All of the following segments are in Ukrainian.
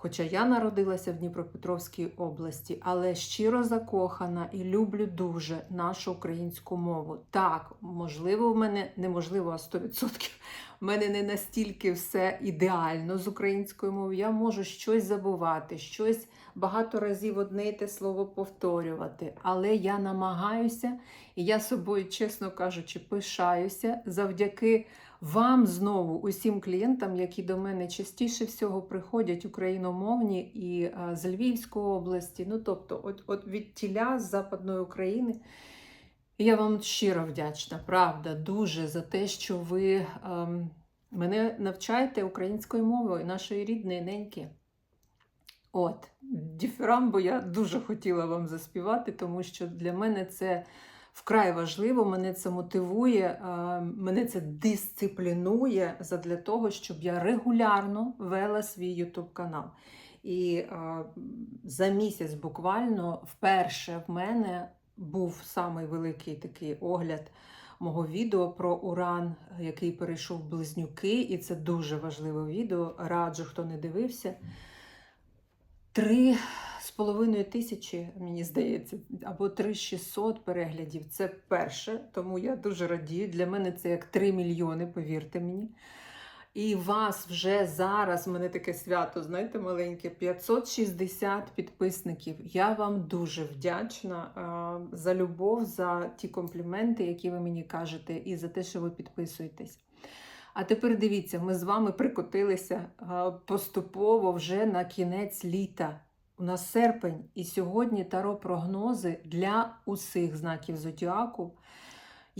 Хоча я народилася в Дніпропетровській області, але щиро закохана і люблю дуже нашу українську мову. Так, можливо, в мене неможливо, а 100%. В мене не настільки все ідеально з українською мовою. Я можу щось забувати, щось багато разів одне й те слово повторювати. Але я намагаюся, і я собою, чесно кажучи, пишаюся завдяки вам знову, усім клієнтам, які до мене частіше всього приходять україномовні і з Львівської області, ну тобто, от, от від тіля з Западної України. Я вам щиро вдячна, правда, дуже за те, що ви ем, мене навчаєте українською мовою, нашої рідної неньки. От, діфірамбу я дуже хотіла вам заспівати, тому що для мене це вкрай важливо, мене це мотивує, е, мене це дисциплінує задля того, щоб я регулярно вела свій YouTube канал. І е, за місяць буквально вперше в мене був самий великий такий огляд мого відео про уран, який перейшов близнюки, і це дуже важливе відео. Раджу, хто не дивився. Три з половиною тисячі, мені здається, або 3600 переглядів. Це перше, тому я дуже радію. Для мене це як 3 мільйони, повірте мені. І вас вже зараз, в мене таке свято, знаєте, маленьке, 560 підписників. Я вам дуже вдячна а, за любов, за ті компліменти, які ви мені кажете, і за те, що ви підписуєтесь. А тепер дивіться, ми з вами прикотилися поступово вже на кінець літа. У нас серпень, і сьогодні таро прогнози для усіх знаків зодіаку.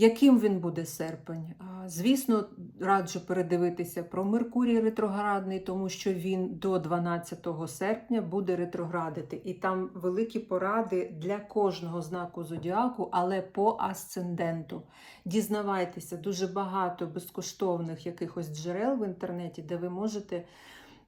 Яким він буде серпень? Звісно, раджу передивитися про Меркурій ретроградний, тому що він до 12 серпня буде ретроградити. І там великі поради для кожного знаку зодіаку, але по асценденту. Дізнавайтеся дуже багато безкоштовних якихось джерел в інтернеті, де ви можете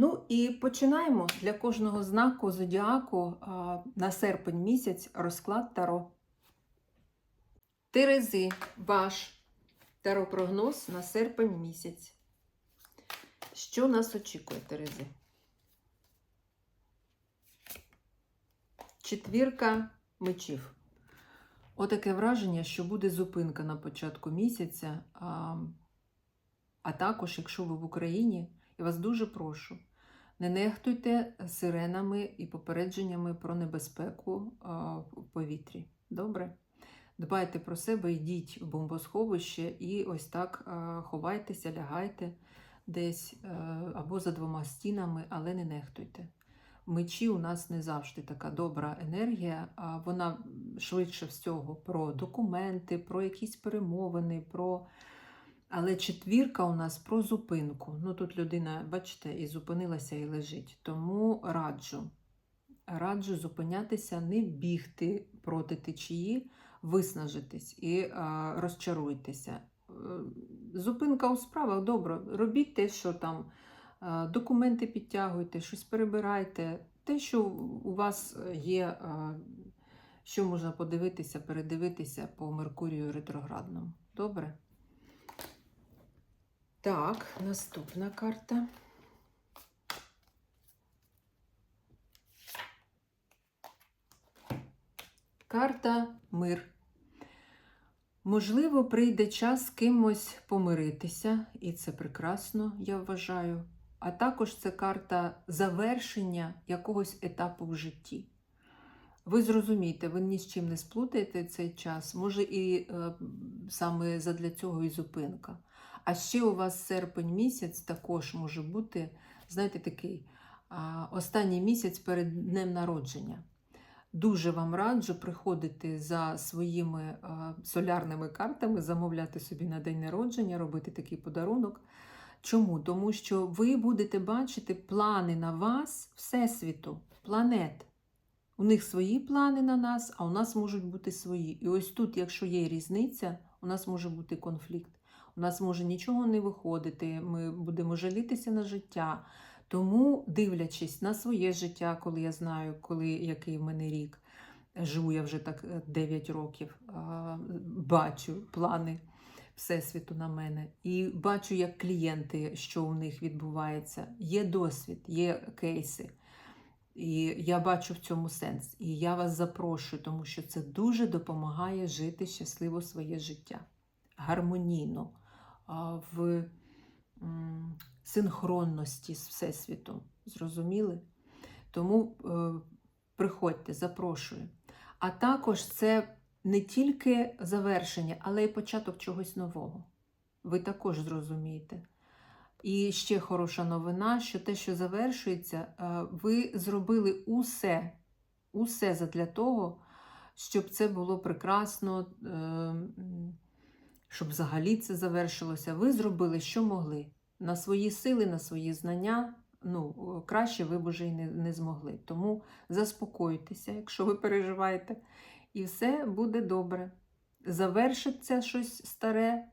Ну і починаємо для кожного знаку зодіаку на серпень місяць розклад Таро. Терези, ваш таро-прогноз на серпень місяць. Що нас очікує, Терези? Четвірка мечів. Отаке враження, що буде зупинка на початку місяця. А, а також, якщо ви в Україні, я вас дуже прошу, не нехтуйте сиренами і попередженнями про небезпеку в повітрі. Добре? Дбайте про себе, йдіть в бомбосховище і ось так ховайтеся, лягайте десь або за двома стінами, але не нехтуйте. Мечі у нас не завжди така добра енергія, а вона швидше всього про документи, про якісь перемовини, про. Але четвірка у нас про зупинку. Ну тут людина, бачите, і зупинилася, і лежить. Тому раджу. Раджу зупинятися, не бігти проти течії, виснажитись і а, розчаруйтеся. Е, Зупинка у справах добре. Робіть те, що там а, документи підтягуйте, щось перебирайте. Те, що у вас є, а, що можна подивитися, передивитися по Меркурію ретроградному. Добре? Так, наступна карта. Карта мир. Можливо, прийде час з кимось помиритися, і це прекрасно, я вважаю. А також це карта завершення якогось етапу в житті. Ви зрозумієте, ви ні з чим не сплутаєте цей час, може, і е, саме задля цього і зупинка. А ще у вас серпень місяць також може бути, знаєте, такий останній місяць перед днем народження. Дуже вам раджу приходити за своїми солярними картами, замовляти собі на день народження, робити такий подарунок. Чому? Тому що ви будете бачити плани на вас, Всесвіту, планет. У них свої плани на нас, а у нас можуть бути свої. І ось тут, якщо є різниця, у нас може бути конфлікт. У нас може нічого не виходити, ми будемо жалітися на життя. Тому, дивлячись на своє життя, коли я знаю, коли який в мене рік, живу я вже так е, 9 років, бачу плани Всесвіту на мене. І бачу, як клієнти, що у них відбувається. Є досвід, є кейси. І я бачу в цьому сенс. І я вас запрошую, тому що це дуже допомагає жити щасливо своє життя. Гармонійно, в синхронності з Всесвітом. Зрозуміли? Тому е, приходьте, запрошую. А також це не тільки завершення, але й початок чогось нового. Ви також зрозумієте. І ще хороша новина, що те, що завершується, е, ви зробили усе, усе задля того, щоб це було прекрасно, е, щоб взагалі це завершилося. Ви зробили, що могли. На свої сили, на свої знання. Ну, краще ви б уже й не, не змогли. Тому заспокойтеся, якщо ви переживаєте, і все буде добре. Завершиться щось старе,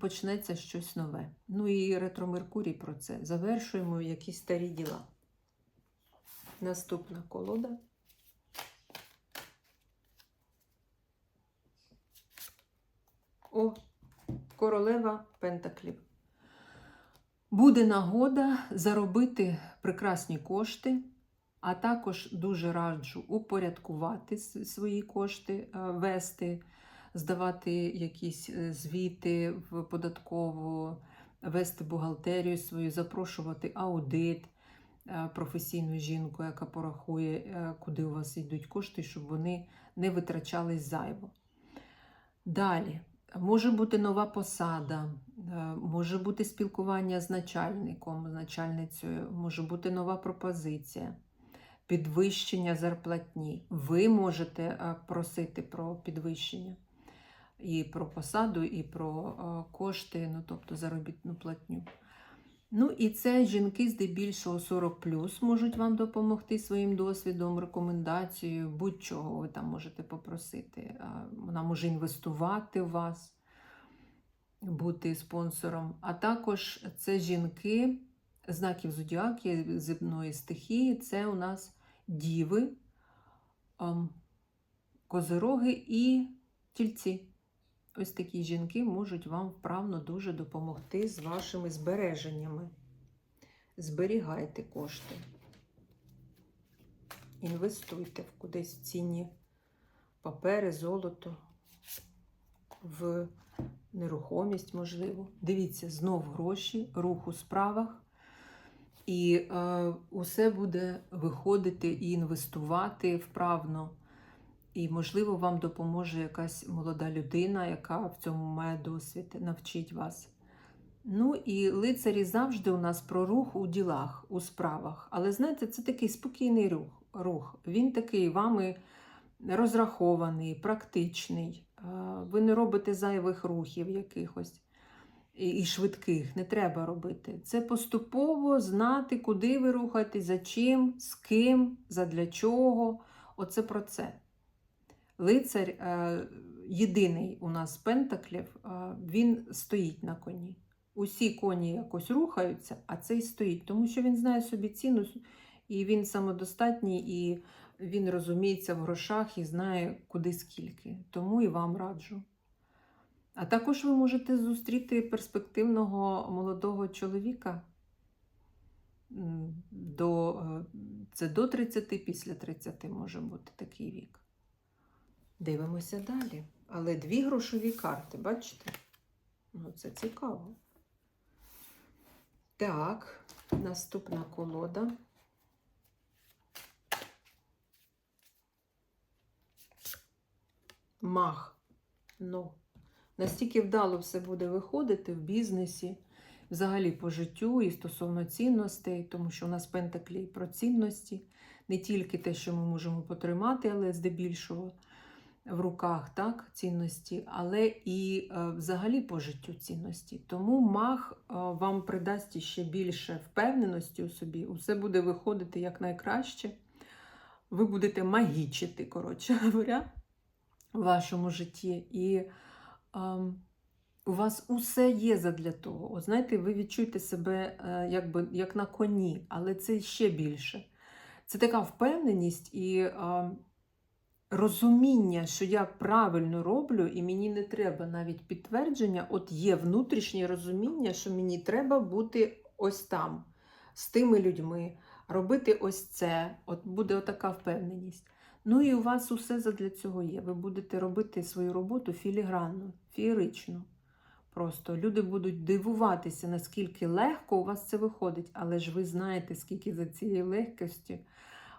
почнеться щось нове. Ну і ретро Меркурій про це. Завершуємо якісь старі діла. Наступна колода. О, королева Пентаклів. Буде нагода заробити прекрасні кошти, а також дуже раджу упорядкувати свої кошти, е, вести, здавати якісь е, звіти в податкову, вести бухгалтерію свою, запрошувати аудит, е, професійну жінку, яка порахує, куди у вас йдуть кошти, щоб вони не витрачались зайво. Далі. Може бути нова посада, е, може бути спілкування з начальником, з начальницею, може бути нова пропозиція, підвищення зарплатні. Ви можете е, просити про підвищення і про посаду, і про е, кошти, ну тобто заробітну платню. Ну і це жінки здебільшого 40 можуть вам допомогти своїм досвідом, рекомендацією, будь-чого ви там можете попросити. Вона може інвестувати в вас, бути спонсором. А також це жінки знаків зодіаки земної стихії. Це у нас діви, ем, козироги і тільці. Ось такі жінки можуть вам вправно дуже допомогти з вашими збереженнями. Зберігайте кошти. Інвестуйте в кудись в цінні папери, золото, в нерухомість, можливо. Дивіться, знов гроші, рух у справах. І е, усе буде виходити і інвестувати вправно. І, можливо, вам допоможе якась молода людина, яка в цьому має досвід, навчить вас. Ну і лицарі завжди у нас про рух у ділах, у справах. Але знаєте, це такий спокійний рух. рух. Він такий вами розрахований, практичний. Ви не робите зайвих рухів якихось і швидких. Не треба робити. Це поступово знати, куди ви рухаєтесь, за чим, з ким, задля чого. Оце про це. Лицар е, єдиний у нас з пентаклів, е, він стоїть на коні. Усі коні якось рухаються, а цей стоїть, тому що він знає собі ціну, і він самодостатній, і він розуміється в грошах і знає, куди скільки. Тому і вам раджу. А також ви можете зустріти перспективного молодого чоловіка. До, е, це до 30, після 30 може бути такий вік. Дивимося далі. Але дві грошові карти, бачите? Ну, це цікаво. Так, наступна колода. Мах. Ну, настільки вдало все буде виходити в бізнесі, взагалі по життю і стосовно цінностей, тому що у нас пентаклі про цінності. не тільки те, що ми можемо потримати, але здебільшого в руках так, цінності, але і е, взагалі по життю цінності. Тому маг е, вам придасть ще більше впевненості у собі, усе буде виходити як найкраще. Ви будете магічити, коротше говоря, в вашому житті. І ем, у вас усе є задля того. От знаєте, ви відчуєте себе е, якби, як на коні, але це ще більше. Це така впевненість і е, розуміння, що я правильно роблю, і мені не треба навіть підтвердження. От є внутрішнє розуміння, що мені треба бути ось там, з тими людьми, робити ось це. От буде отака впевненість. Ну і у вас усе задля цього є. Ви будете робити свою роботу філігранно, фієрично. Просто люди будуть дивуватися, наскільки легко у вас це виходить, але ж ви знаєте, скільки за цією легкості,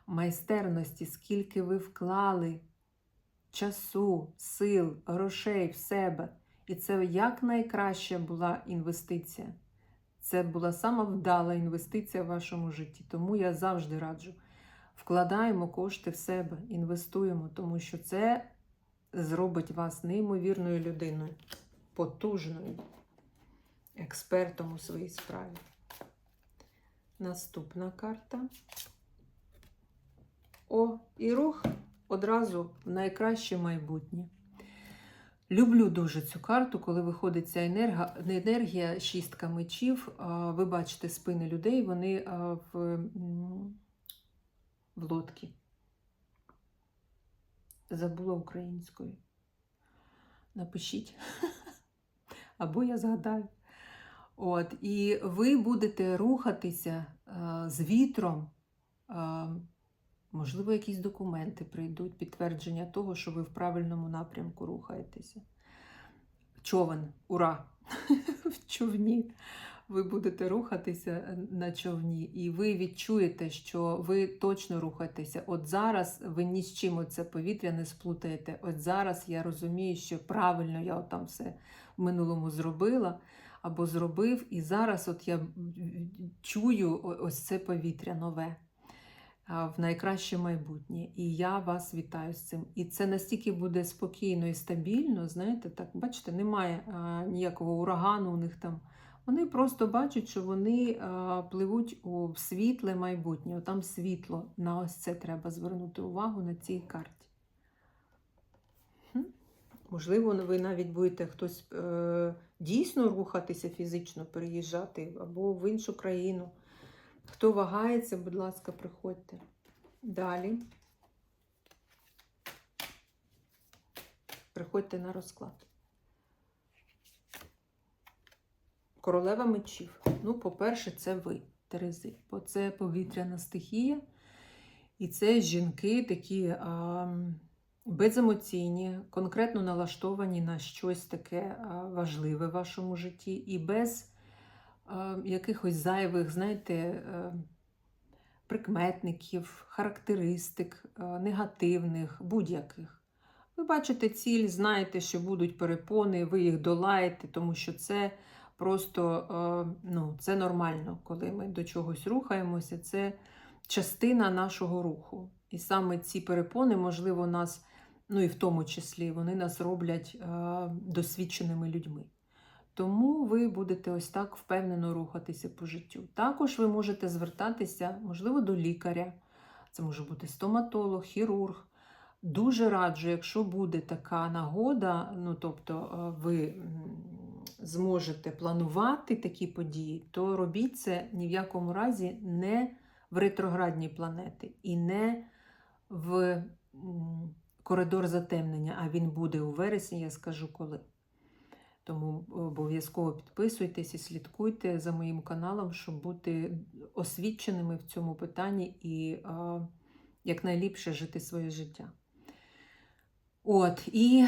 майстерності, скільки ви вклали часу, сил, грошей в себе. І це якнайкраща була інвестиція. Це була сама вдала інвестиція в вашому житті. Тому я завжди раджу. Вкладаємо кошти в себе, інвестуємо, тому що це зробить вас неймовірною людиною потужною експертом у своїй справі. Наступна карта. О, і рух одразу в найкраще майбутнє. Люблю дуже цю карту, коли виходить ця енергія, енергія шістка мечів. Ви бачите спини людей, вони в, в лодці. Забула українською. Напишіть або я згадаю. От, І ви будете рухатися з вітром, можливо, якісь документи прийдуть, підтвердження того, що ви в правильному напрямку рухаєтеся. Човен, ура! в човні. Ви будете рухатися на човні, і ви відчуєте, що ви точно рухаєтеся. От зараз ви ні з чим це повітря не сплутаєте. От зараз я розумію, що правильно я там все в минулому зробила або зробив, і зараз от я чую ось це повітря нове в найкраще майбутнє. І я вас вітаю з цим. І це настільки буде спокійно і стабільно, знаєте, так, бачите, немає а, ніякого урагану у них там. Вони просто бачать, що вони а, пливуть у світле майбутнє. Там світло. На ось це треба звернути увагу на цій карті. Можливо, ви навіть будете хтось е, дійсно рухатися фізично, переїжджати або в іншу країну. Хто вагається, будь ласка, приходьте. Далі. Приходьте на розклад. Королева мечів. Ну, по-перше, це ви, Терези. Бо це повітряна стихія. І це жінки такі а, беземоційні, конкретно налаштовані на щось таке важливе в вашому житті. І без якихось зайвих, знаєте, прикметників, характеристик, негативних, будь-яких. Ви бачите ціль, знаєте, що будуть перепони, ви їх долаєте, тому що це просто ну, це нормально, коли ми до чогось рухаємося. Це частина нашого руху. І саме ці перепони, можливо, нас, ну і в тому числі, вони нас роблять досвідченими людьми. Тому ви будете ось так впевнено рухатися по життю. Також ви можете звертатися, можливо, до лікаря. Це може бути стоматолог, хірург. Дуже раджу, якщо буде така нагода, ну тобто ви зможете планувати такі події, то робіть це ні в якому разі не в ретроградні планети і не в коридор затемнення, а він буде у вересні, я скажу коли. Тому обов'язково підписуйтесь і слідкуйте за моїм каналом, щоб бути освіченими в цьому питанні і а, якнайліпше жити своє життя. От, і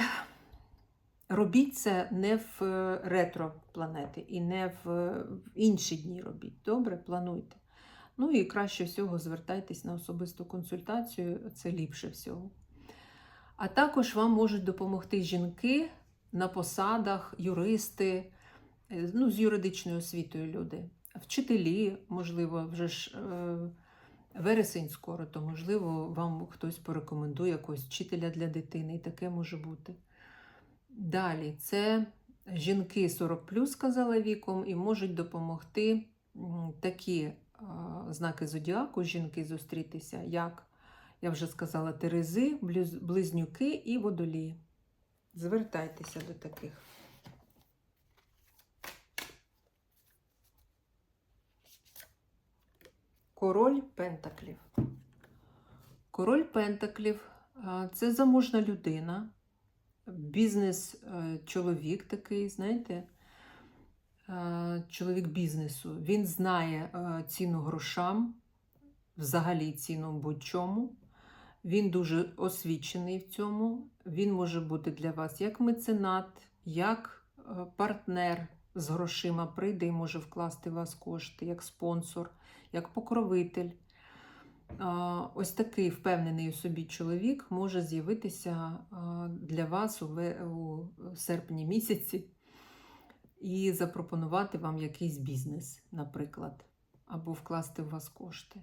робіть це не в е, ретро планети і не в інші дні робіть. Добре, плануйте. Ну і краще всього звертайтесь на особисту консультацію, це ліпше всього. А також вам можуть допомогти жінки на посадах, юристи, е, ну, з юридичною освітою люди, вчителі, можливо, вже ж е, Вересень скоро, то, можливо, вам хтось порекомендує якогось вчителя для дитини, і таке може бути. Далі, це жінки 40 сказала віком, і можуть допомогти такі а, знаки зодіаку жінки зустрітися, як я вже сказала, Терези, близнюки і водолії. Звертайтеся до таких. Король Пентаклів. Король Пентаклів це заможна людина, бізнес-чоловік такий, знаєте, е, чоловік бізнесу. Він знає е, ціну грошам, взагалі ціну будь-чому. Він дуже освічений в цьому. Він може бути для вас як меценат, як е, партнер з грошима прийде і може вкласти в вас кошти, як спонсор, як покровитель. Ось такий впевнений у собі чоловік може з'явитися для вас у серпні місяці і запропонувати вам якийсь бізнес, наприклад, або вкласти в вас кошти.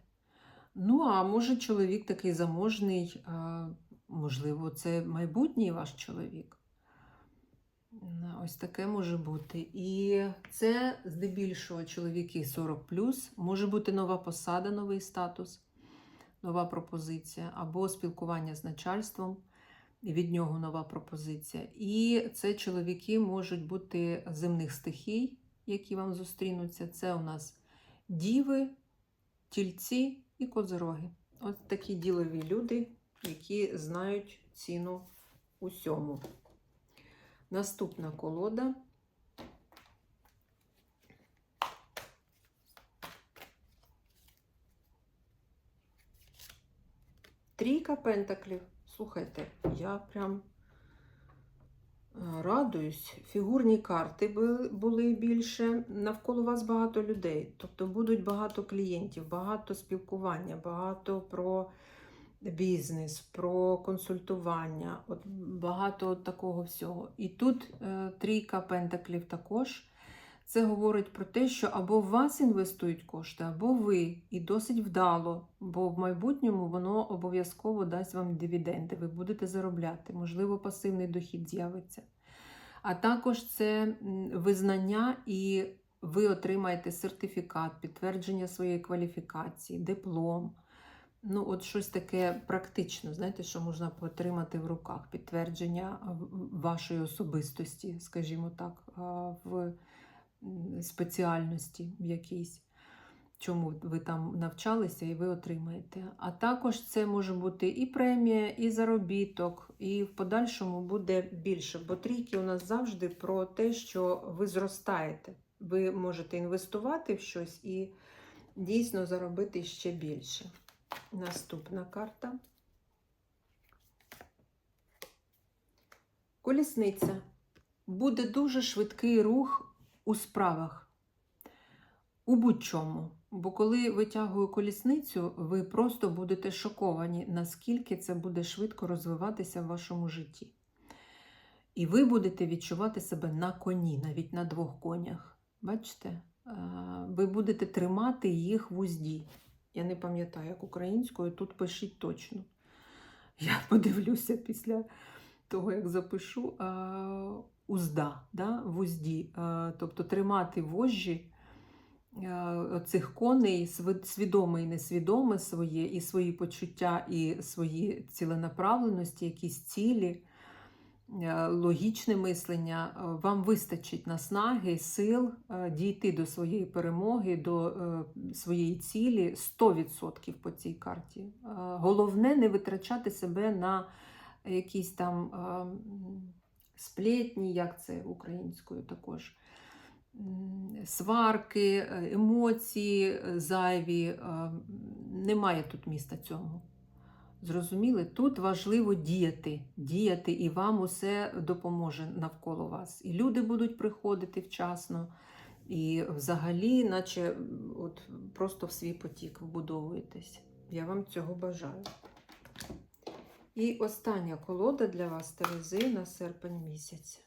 Ну, а може чоловік такий заможний, можливо, це майбутній ваш чоловік. Ось таке може бути. І це здебільшого чоловіки 40 може бути нова посада, новий статус, нова пропозиція, або спілкування з начальством, і від нього нова пропозиція. І це чоловіки можуть бути земних стихій, які вам зустрінуться. Це у нас діви, тільці і козироги. Ось такі ділові люди, які знають ціну усьому. Наступна колода. Трійка пентаклів. Слухайте, я прям радуюсь. Фігурні карти були більше. Навколо вас багато людей. Тобто будуть багато клієнтів, багато спілкування, багато про бізнес, про консультування, от багато такого всього. І тут е, трійка пентаклів також. Це говорить про те, що або в вас інвестують кошти, або ви, і досить вдало, бо в майбутньому воно обов'язково дасть вам дивіденди. Ви будете заробляти, можливо, пасивний дохід з'явиться. А також це визнання, і ви отримаєте сертифікат, підтвердження своєї кваліфікації, диплом. Ну, от щось таке практичне, знаєте, що можна отримати в руках, підтвердження вашої особистості, скажімо так, в спеціальності в якійсь, чому ви там навчалися, і ви отримаєте. А також це може бути і премія, і заробіток, і в подальшому буде більше. Бо трійки у нас завжди про те, що ви зростаєте. Ви можете інвестувати в щось і дійсно заробити ще більше. Наступна карта. Колісниця. Буде дуже швидкий рух у справах. У будь-чому. Бо коли витягую колісницю, ви просто будете шоковані, наскільки це буде швидко розвиватися в вашому житті. І ви будете відчувати себе на коні, навіть на двох конях. Бачите? Ви будете тримати їх в узді. Я не пам'ятаю, як українською, тут пишіть точно. Я подивлюся після того, як запишу узда, да, в узді. Тобто тримати вожжі цих коней, свідоме і несвідоме своє, і свої почуття, і свої ціленаправленості, якісь цілі, е, логічне мислення. Е, Вам вистачить наснаги, сил е, дійти до своєї перемоги, до е, своєї цілі 100% по цій карті. Е, Головне не витрачати себе на якісь там е, сплетні, як це українською також. Сварки, е, емоції е, зайві. е, Немає тут міста цьому. Зрозуміли? Тут важливо діяти, діяти, і вам усе допоможе навколо вас. І люди будуть приходити вчасно, і взагалі, наче от просто в свій потік вбудовуєтесь. Я вам цього бажаю. І остання колода для вас Терези на серпень місяць.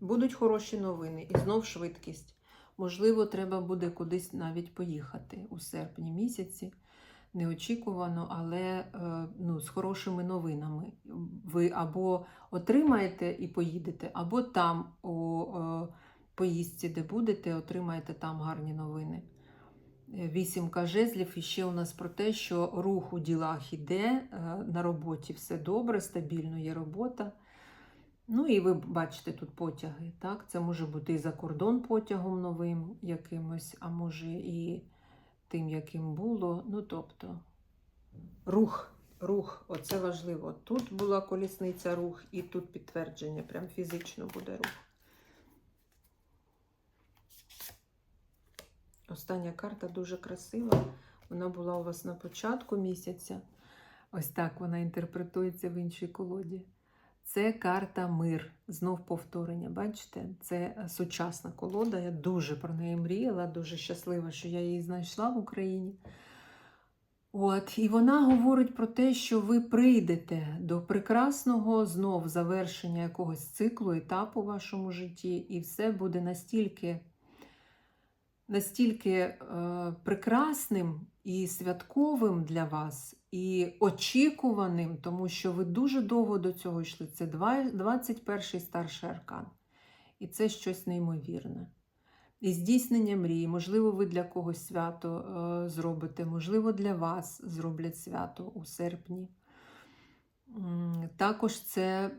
Будуть хороші новини і знов швидкість. Можливо, треба буде кудись навіть поїхати у серпні місяці. Неочікувано, але е, ну, з хорошими новинами. Ви або отримаєте і поїдете, або там у е, поїздці, де будете, отримаєте там гарні новини. Вісімка жезлів і ще у нас про те, що рух у ділах іде, е, на роботі все добре, стабільно є робота. Ну і ви бачите тут потяги. Так? Це може бути і за кордон потягом новим якимось, а може і тим, яким було. Ну, тобто, рух, рух, оце важливо. Тут була колісниця рух, і тут підтвердження, прям фізично буде рух. Остання карта дуже красива. Вона була у вас на початку місяця. Ось так вона інтерпретується в іншій колоді. Це карта мир. Знов повторення. Бачите, це е, сучасна колода. Я дуже про неї мріяла, дуже щаслива, що я її знайшла в Україні. От, і вона говорить про те, що ви прийдете до прекрасного знов завершення якогось циклу, етапу в вашому житті, і все буде настільки, настільки е, прекрасним і святковим для вас, і очікуваним, тому що ви дуже довго до цього йшли. Це 21-й старший аркан. І це щось неймовірне. І здійснення мрії, можливо, ви для когось свято е, зробите, можливо, для вас зроблять свято у серпні. Також це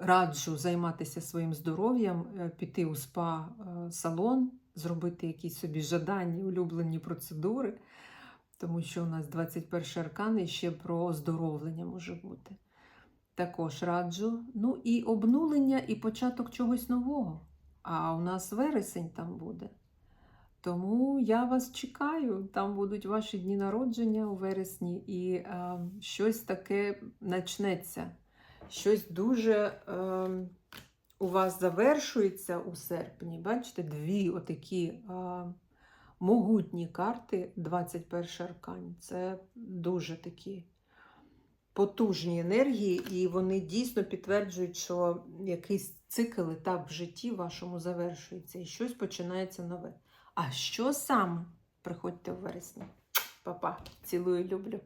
раджу займатися своїм здоров'ям, е, піти у спа-салон, зробити якісь собі жадані, улюблені процедури, тому що у нас 21 аркан і ще про оздоровлення може бути. Також раджу. Ну і обнулення, і початок чогось нового. А у нас вересень там буде. Тому я вас чекаю. Там будуть ваші дні народження у вересні, і е, щось таке начнеться. Щось дуже е, у вас завершується у серпні. Бачите, дві отакі е, могутні карти 21 аркань. Це дуже такі потужні енергії, і вони дійсно підтверджують, що якийсь цикл, етап в житті вашому завершується, і щось починається нове. А що саме? Приходьте у вересні. Па-па. Цілую, люблю.